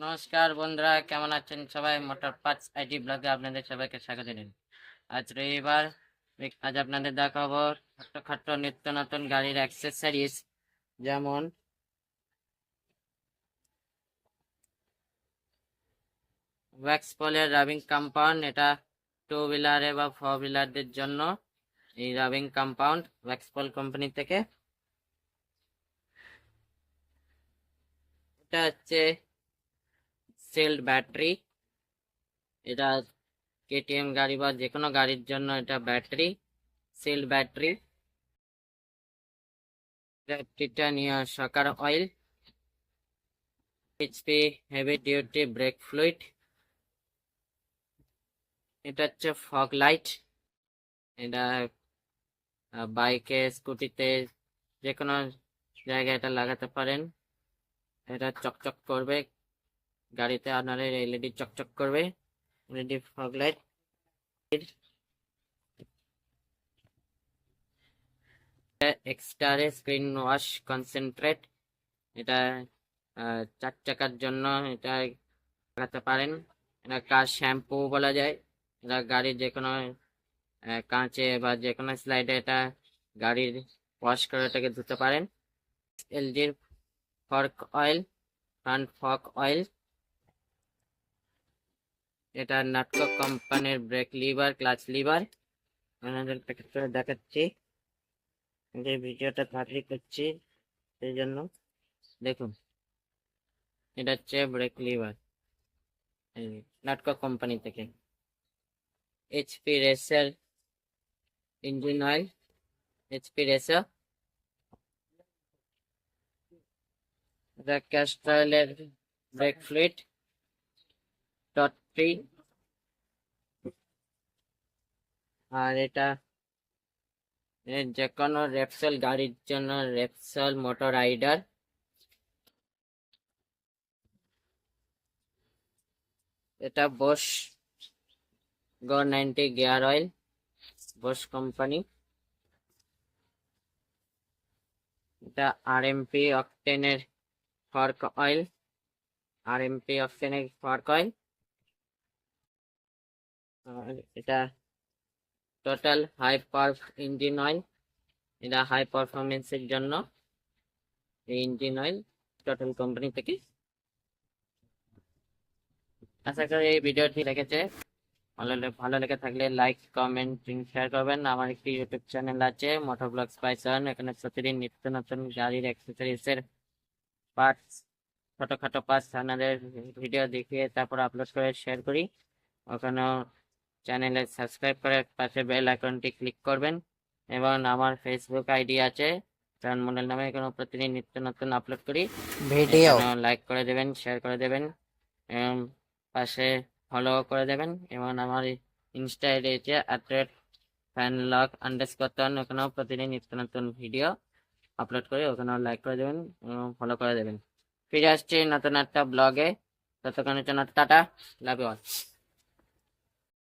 নমস্কার বন্ধুরা, কেমন আছেন সবাই? মোটর পার্টস আইডি ব্লগে আপনাদের সবাইকে স্বাগত দিন আজ রবিবার, আজ আপনাদের দেখাবো ছোট্টখাট্ট নিত্য নতুন গাড়ির অ্যাক্সেসরিজ যেমন ওয়্যাক্স পলের রাবিং কম্পাউন্ড এটা টু হুইলারে বা ফোর হুইলারদের জন্য এই rubbing compound Waxpol company থেকে। এটা হচ্ছে সেলড ব্যাটারি এটা কেটিএম গাড়ি বা যে কোনো গাড়ির জন্য এটা battery sealed battery টিটানিয়া shocker oil HP heavy duty brake fluid এটা হচ্ছে ফগ লাইট এটা বাইকে স্কুটিতে যে কোনো জায়গায় এটা লাগাতে পারেন, এটা চকচক করবে গাড়িতে আপনার এলইডি চকচক করবে এলইডি ফগ লাইট। এক্সটারে স্ক্রিন ওয়াশ কনসেন্ট্রেট। এটা চার চাকার জন্য এটা লাগাতে পারেন। এটা কার শ্যাম্পু বলা যায়। এটা গাড়ির যে কোনো কাঁচে বা যে কোনো স্লাইডে এটা গাড়ির ওয়াশ করে এটাকে ধুতে পারেন। এলজির fork oil, front fork oil. এটা নাটক কোম্পানির ব্রেক লিভার, ক্লাচ লিভার। আপনাদের প্যাকেট করে দেখাচ্ছি। যে ভিডিওটা তাড়াতাড়ি করছি, সেই জন্য। দেখুন, এটা হচ্ছে ব্রেক লিভার। নাটক কোম্পানি থেকে। HP racer engine oil HP racer এটা ক্যাস্ট্রয়েলের ব্রেক ফ্লুইড। আর এটা যে কোনো রেপসেল গাড়ির জন্য রেপসেল মোটর রাইডার এটা Bosch go ninety gear oil Bosch company এটা আর এমপি অকটেনের ফর্ক অয়েল আর এমপি অকটেনের ফর্ক অয়েল এটা total high power engine oil এটা হাই পারফরমেন্সের জন্য এই ইঞ্জিন অয়েল টোটাল কোম্পানি থেকে। আশা করি এই ভিডিওটি লেগেছে ভালো ভালো লেগে থাকলে লাইক কমেন্ট শেয়ার করবেন। আমার একটি ইউটিউব চ্যানেল আছে মোটর ব্লগস পাইসন এখানে প্রতিদিন নিত্য নতুন গাড়ির অ্যাক্সেসরিজের পার্টস ছোটখাটো পার্টস আপনাদের ভিডিও দেখিয়ে তারপর আপলোড করে শেয়ার করি। ওখানেও চ্যানেলে সাবস্ক্রাইব করে পাশে বেল আইকনটি ক্লিক করবেন। এবং আমার ফেসবুক আইডি আছে কারণ মন্ডল নামে এখানে প্রতিদিন নিত্য নতুন আপলোড করি। ভিডিও। লাইক করে দেবেন শেয়ার করে দেবেন এবং পাশে ফলো করে দেবেন। এবং আমার ইনস্টা আইডি আছে at rate fan lock underscore ton ওখানেও প্রতিদিন নিত্য নতুন ভিডিও আপলোড করি ওখানেও লাইক করে দেবেন এবং ফলো করে দেবেন। ফিরে আসছি নতুন একটা ব্লগে ততক্ষণের জন্য টাটা লাভ ইউ অল